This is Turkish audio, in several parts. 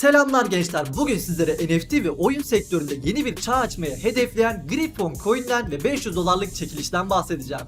Selamlar gençler. Bugün sizlere NFT ve oyun sektöründe yeni bir çağ açmaya hedefleyen Griffon Coin'den ve 500 dolarlık çekilişten bahsedeceğim.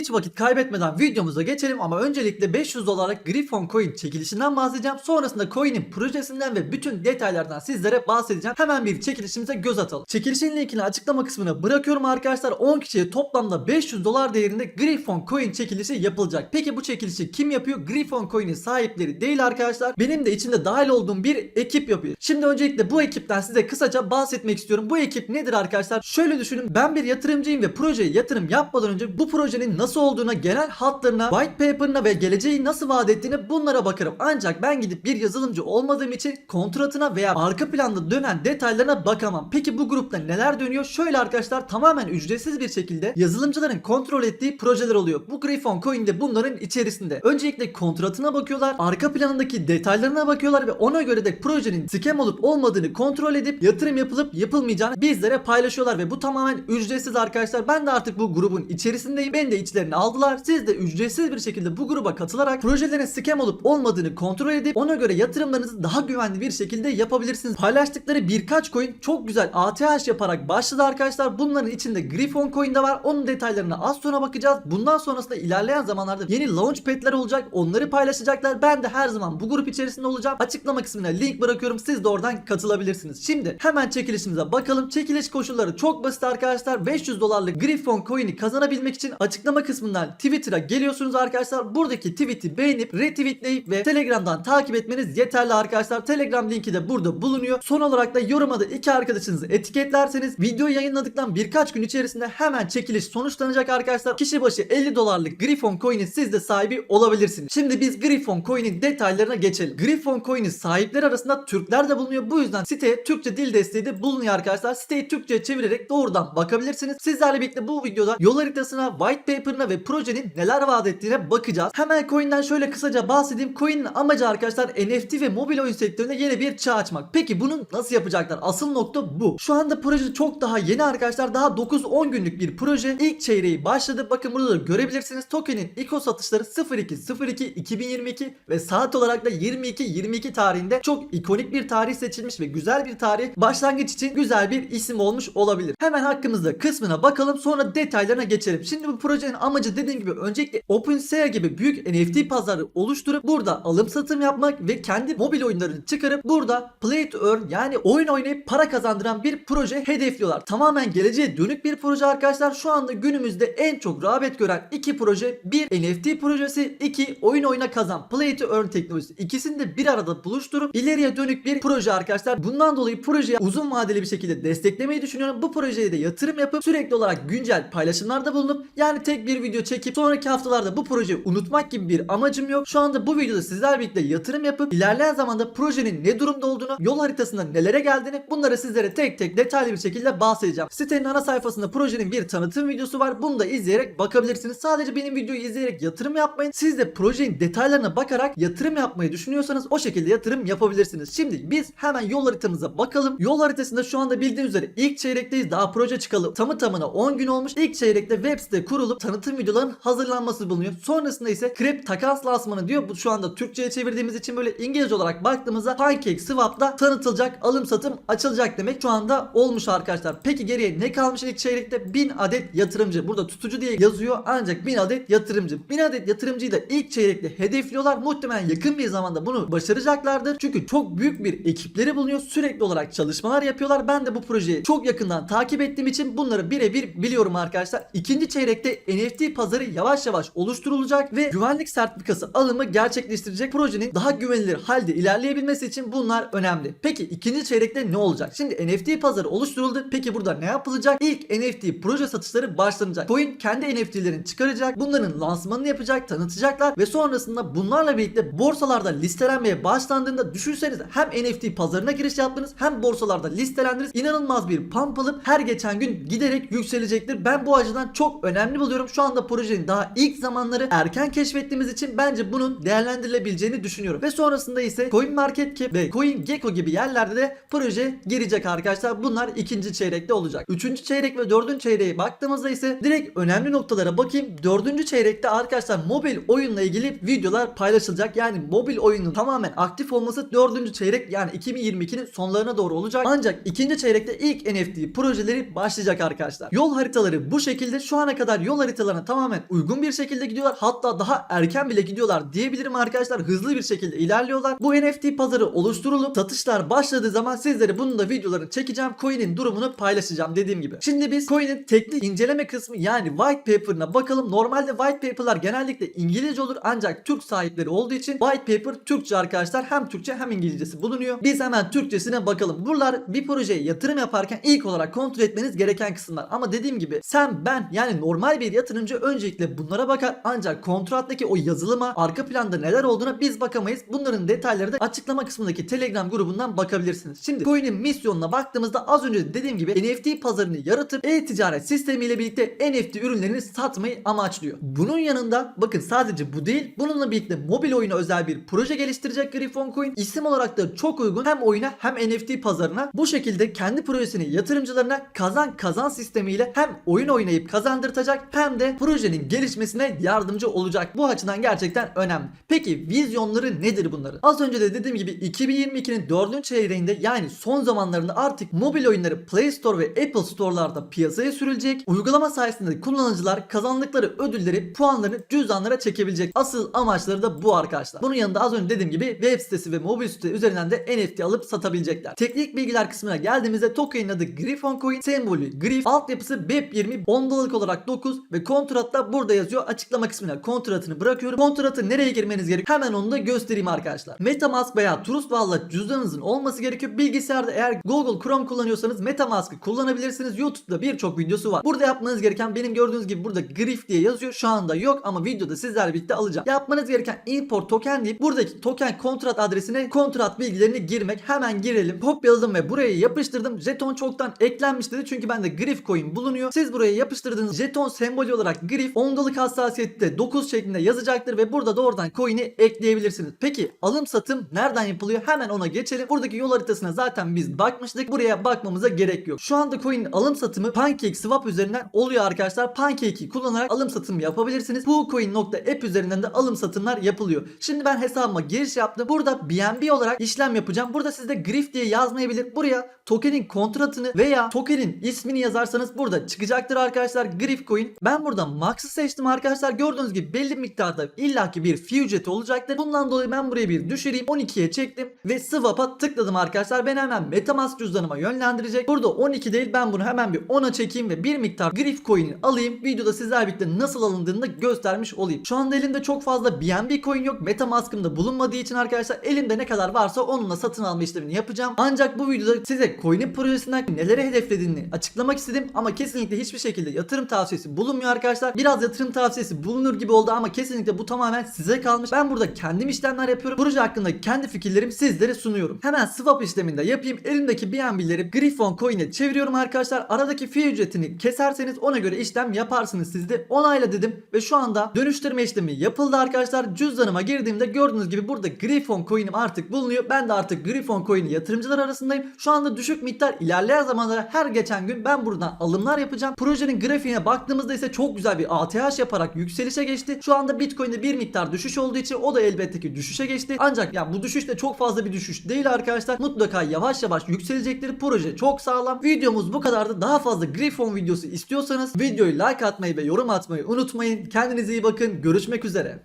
Hiç vakit kaybetmeden videomuza geçelim ama öncelikle 500 dolarlık Griffon Coin çekilişinden bahsedeceğim. Sonrasında coin'in projesinden ve bütün detaylardan sizlere bahsedeceğim. Hemen bir çekilişimize göz atalım. Çekilişin linkini açıklama kısmına bırakıyorum arkadaşlar. 10 kişiye toplamda 500 dolar değerinde Griffon Coin çekilişi yapılacak. Peki bu çekilişi kim yapıyor? Griffon Coin'in sahipleri değil arkadaşlar. Benim de içinde dahil olduğum bir ekip yapıyor. Şimdi öncelikle bu ekipten size kısaca bahsetmek istiyorum. Bu ekip nedir arkadaşlar? Şöyle düşünün. Ben bir yatırımcıyım ve projeye yatırım yapmadan önce bu projenin nasıl olduğuna, genel hatlarına, white paper'ına ve geleceği nasıl vaat ettiğine bunlara bakarım. Ancak ben gidip bir yazılımcı olmadığım için kontratına veya arka planda dönen detaylarına bakamam. Peki bu grupta neler dönüyor? Şöyle arkadaşlar tamamen ücretsiz bir şekilde yazılımcıların kontrol ettiği projeler oluyor. Bu Griffon Coin de bunların içerisinde. Öncelikle kontratına bakıyorlar, arka planındaki detaylarına bakıyorlar ve ona göre de projenin scam olup olmadığını kontrol edip yatırım yapılıp yapılmayacağını bizlere paylaşıyorlar ve bu tamamen ücretsiz arkadaşlar. Ben de artık bu grubun içerisindeyim. Beni de içlerine aldılar. Siz de ücretsiz bir şekilde bu gruba katılarak projelerin scam olup olmadığını kontrol edip ona göre yatırımlarınızı daha güvenli bir şekilde yapabilirsiniz. Paylaştıkları birkaç coin çok güzel ATH yaparak başladı arkadaşlar. Bunların içinde Griffon coin de var. Onun detaylarına az sonra bakacağız. Bundan sonrasında ilerleyen zamanlarda yeni launchpad'ler olacak. Onları paylaşacaklar. Ben de her zaman bu grup içerisinde olacağım. Açıklama kısmına link bırakıyorum. Siz de oradan katılabilirsiniz. Şimdi hemen çekilişimize bakalım. Çekiliş koşulları çok basit arkadaşlar. 500 dolarlık Griffon coin'i kazanabilmek için açıklama kısmından Twitter'a geliyorsunuz arkadaşlar. Buradaki tweet'i beğenip retweetleyip ve Telegram'dan takip etmeniz yeterli arkadaşlar. Telegram linki de burada bulunuyor. Son olarak da yoruma da iki arkadaşınızı etiketlerseniz video yayınladıktan birkaç gün içerisinde hemen çekiliş sonuçlanacak arkadaşlar. Kişi başı 50 dolarlık Griffon coin'in siz de sahibi olabilirsiniz. Şimdi biz Griffon coin'in detaylarına geçelim. Griffon coin'in sahipleri arasında Türkler de bulunuyor. Bu yüzden siteye Türkçe dil desteği de bulunuyor arkadaşlar. Siteyi Türkçe'ye çevirerek doğrudan bakabilirsiniz. Sizlerle birlikte bu videoda yol haritasına, white paper'ına ve projenin neler vaat ettiğine bakacağız. Hemen coin'den şöyle kısaca bahsedeyim. Coin'in amacı arkadaşlar NFT ve mobil oyun sektöründe yeni bir çağ açmak. Peki bunu nasıl yapacaklar? Asıl nokta bu. Şu anda proje çok daha yeni arkadaşlar. Daha 9-10 günlük bir proje. İlk çeyreği başladı. Bakın burada da görebilirsiniz. Token'in ICO satışları 02.02.2022 ve saat olarak da 22.22 tarihinde çok ikonik bir tarih seçilmiş ve güzel bir tarih. Başlangıç için güzel bir isim olmuş olabilir. Hemen hakkımızda kısmına bakalım sonra detaylarına geçelim. Şimdi bu projenin amacı dediğim gibi öncelikle OpenSea gibi büyük NFT pazarı oluşturup burada alım satım yapmak ve kendi mobil oyunlarını çıkarıp burada play to earn yani oyun oynayıp para kazandıran bir proje hedefliyorlar. Tamamen geleceğe dönük bir proje arkadaşlar. Şu anda günümüzde en çok rağbet gören iki proje. Bir NFT projesi, iki oyun oyna kazan play to earn teknolojisi. İkisini de bir arada buluşturup ileriye dönük bir proje arkadaşlar. Bundan dolayı projeye uzun vadeli bir şekilde desteklemeyi düşünüyorum. Bu projeye de yatırım yapıp sürekli olarak güncel paylaşımlarda bulunup yani tek bir video çekip sonraki haftalarda bu projeyi unutmak gibi bir amacım yok. Şu anda bu videoda sizlerle birlikte yatırım yapıp ilerleyen zamanda projenin ne durumda olduğunu, yol haritasında nelere geldiğini bunları sizlere tek tek detaylı bir şekilde bahsedeceğim. Sitenin ana sayfasında projenin bir tanıtım videosu var. Bunu da izleyerek bakabilirsiniz. Sadece benim videoyu izleyerek yatırım yapmayın. Siz de projenin detaylarına bakarak yatırım yapmayı düşünüyorsanız o şekilde yatırım yapabilirsiniz. Şimdi biz hemen yol haritamıza bakalım. Yol haritasında şu anda bildiğiniz üzere ilk çeyrekteyiz. Daha proje çıkalı tamı tamına 10 gün olmuş. İlk çeyrekte web site kurulup tanıtım videoların hazırlanması bulunuyor. Sonrasında ise krep takas lansmanı diyor. Bu şu anda Türkçe'ye çevirdiğimiz için böyle İngilizce olarak baktığımızda Pancake Swap'ta tanıtılacak, alım satım açılacak demek. Şu anda olmuş arkadaşlar. Peki geriye ne kalmış ilk çeyrekte? 1000 adet yatırımcı. Burada tutucu diye yazıyor ancak 1000 adet yatırımcı. 1000 adet yatırımcıyı da ilk çeyrekte hedefliyorlar. Muhtemelen yakın bir zamanda bunu başaracaklardır. Çünkü çok büyük bir ekipleri bulunuyor. Sürekli olarak çalışmalar yapıyorlar. Ben de bu projeyi çok yakından takip ettiğim için bunları birebir biliyorum arkadaşlar. İkinci çeyrekte NFT pazarı yavaş yavaş oluşturulacak ve güvenlik sertifikası alımı gerçekleştirecek projenin daha güvenilir halde ilerleyebilmesi için bunlar önemli. Peki ikinci çeyrekte ne olacak? Şimdi NFT pazarı oluşturuldu. Peki burada ne yapılacak? İlk NFT proje satışları başlanacak. Coin kendi NFT'lerini çıkaracak. Bunların lansmanını yapacak, tanıtacaklar ve sonrasında bunlarla birlikte borsalarda listelenmeye başlandığında düşünsenize hem NFT pazarına giriş yaptınız hem borsalarda listelendiniz. İnanılmaz bir pump alıp her geçen gün giderek yükselecektir. Ben bu açıdan çok önemli buluyorum. Şu Şu anda projenin daha ilk zamanları erken keşfettiğimiz için bence bunun değerlendirilebileceğini düşünüyorum. Ve sonrasında ise CoinMarketCap ve CoinGecko gibi yerlerde de proje girecek arkadaşlar. Bunlar ikinci çeyrekte olacak. Üçüncü çeyrek ve dördüncü çeyreğe baktığımızda ise direkt önemli noktalara bakayım. Dördüncü çeyrekte arkadaşlar mobil oyunla ilgili videolar paylaşılacak. Yani mobil oyunun tamamen aktif olması dördüncü çeyrek yani 2022'nin sonlarına doğru olacak. Ancak ikinci çeyrekte ilk NFT projeleri başlayacak arkadaşlar. Yol haritaları bu şekilde. Şu ana kadar yol haritalarına tamamen uygun bir şekilde gidiyorlar. Hatta daha erken bile gidiyorlar diyebilirim arkadaşlar. Hızlı bir şekilde ilerliyorlar. Bu NFT pazarı oluşturulup satışlar başladığı zaman sizlere bunun da videolarını çekeceğim. Coin'in durumunu paylaşacağım dediğim gibi. Şimdi biz coin'in teknik inceleme kısmı yani white paper'ına bakalım. Normalde white paper'lar genellikle İngilizce olur ancak Türk sahipleri olduğu için white paper Türkçe arkadaşlar. Hem Türkçe hem İngilizcesi bulunuyor. Biz hemen Türkçesine bakalım. Buralar bir projeye yatırım yaparken ilk olarak kontrol etmeniz gereken kısımlar. Ama dediğim gibi sen ben yani normal bir yatırımcı öncelikle bunlara bakar ancak kontrattaki o yazılıma arka planda neler olduğuna biz bakamayız. Bunların detayları da açıklama kısmındaki Telegram grubundan bakabilirsiniz. Şimdi coin'in misyonuna baktığımızda az önce de dediğim gibi NFT pazarını yaratıp e-ticaret sistemiyle birlikte NFT ürünlerini satmayı amaçlıyor. Bunun yanında bakın sadece bu değil bununla birlikte mobil oyuna özel bir proje geliştirecek Griffon Coin. İsim olarak da çok uygun hem oyuna hem NFT pazarına. Bu şekilde kendi projesini yatırımcılarına kazan kazan sistemiyle hem oyun oynayıp kazandırtacak hem de projenin gelişmesine yardımcı olacak. Bu açıdan gerçekten önemli. Peki vizyonları nedir bunların? Az önce de dediğim gibi 2022'nin 4. çeyreğinde yani son zamanlarında artık mobil oyunları Play Store ve Apple Store'larda piyasaya sürülecek. Uygulama sayesinde kullanıcılar kazandıkları ödülleri, puanlarını cüzdanlara çekebilecek. Asıl amaçları da bu arkadaşlar. Bunun yanında az önce dediğim gibi web sitesi ve mobil site üzerinden de NFT alıp satabilecekler. Teknik bilgiler kısmına geldiğimizde token'in adı Griffon Coin, sembolü Griff, altyapısı BEP20, ondalık olarak 9 ve kontratta burada yazıyor. Açıklama kısmına kontratını bırakıyorum. Kontratı nereye girmeniz gerekiyor? Hemen onu da göstereyim arkadaşlar. Metamask veya Trust Wallet cüzdanınızın olması gerekiyor. Bilgisayarda eğer Google Chrome kullanıyorsanız Metamask'ı kullanabilirsiniz. YouTube'da birçok videosu var. Burada yapmanız gereken benim gördüğünüz gibi burada Griff diye yazıyor. Şu anda yok ama videoda sizlerle birlikte alacağım. Yapmanız gereken import token deyip buradaki token kontrat adresine kontrat bilgilerini girmek. Hemen girelim. Kopyaladım ve buraya yapıştırdım. Jeton çoktan eklenmiş dedi. Çünkü bende Griff coin bulunuyor. Siz buraya yapıştırdığınız jeton sembolü olarak Griff ondalık hassasiyette 9 şeklinde yazacaktır ve burada doğrudan coin'i ekleyebilirsiniz. Peki alım satım nereden yapılıyor? Hemen ona geçelim. Buradaki yol haritasına zaten biz bakmıştık. Buraya bakmamıza gerek yok. Şu anda coin'in alım satımı Pancake Swap üzerinden oluyor arkadaşlar. Pancake'i kullanarak alım satım yapabilirsiniz. Bu coin.app üzerinden de alım satımlar yapılıyor. Şimdi ben hesabıma giriş yaptım. Burada BNB olarak işlem yapacağım. Burada sizde Griff diye yazmayabilir. Buraya tokenin kontratını veya tokenin ismini yazarsanız burada çıkacaktır arkadaşlar. Griff coin. Ben burada Max'ı seçtim arkadaşlar. Gördüğünüz gibi belli miktarda illaki bir fee ücreti olacaktır. Bundan dolayı ben buraya bir düşüreyim. 12'ye çektim ve swap'a tıkladım arkadaşlar. Beni hemen Metamask cüzdanıma yönlendirecek. Burada 12 değil ben bunu hemen bir 10'a çekeyim ve bir miktar Griff coin'i alayım. Videoda sizler birlikte nasıl alındığını da göstermiş olayım. Şu anda elimde çok fazla BNB coin yok. Metamask'ım da bulunmadığı için arkadaşlar elimde ne kadar varsa onunla satın alma işlemini yapacağım. Ancak bu videoda size coin'in projesinden neleri hedeflediğini açıklamak istedim ama kesinlikle hiçbir şekilde yatırım tavsiyesi bulunmuyor. Biraz yatırım tavsiyesi bulunur gibi oldu ama kesinlikle bu tamamen size kalmış. Ben burada kendim işlemler yapıyorum. Proje hakkında kendi fikirlerimi sizlere sunuyorum. Hemen swap işleminde yapayım. Elimdeki BNB'leri Griffon coin'e çeviriyorum arkadaşlar. Aradaki fee ücretini keserseniz ona göre işlem yaparsınız siz de. Onayla dedim ve şu anda dönüştürme işlemi yapıldı arkadaşlar. Cüzdanıma girdiğimde gördüğünüz gibi burada Griffon coin'im artık bulunuyor. Ben de artık Griffon coin'i yatırımcılar arasındayım. Şu anda düşük miktar ilerleyen zamanlara her geçen gün ben buradan alımlar yapacağım. Projenin grafiğine baktığımızda ise çok güzel bir ATH yaparak yükselişe geçti. Şu anda Bitcoin'de bir miktar düşüş olduğu için o da elbette ki düşüşe geçti. Ancak ya bu düşüş de çok fazla bir düşüş değil arkadaşlar. Mutlaka yavaş yavaş yükselecektir. Proje çok sağlam. Videomuz bu kadardı. Daha fazla Griffon videosu istiyorsanız videoyu like atmayı ve yorum atmayı unutmayın. Kendinize iyi bakın. Görüşmek üzere.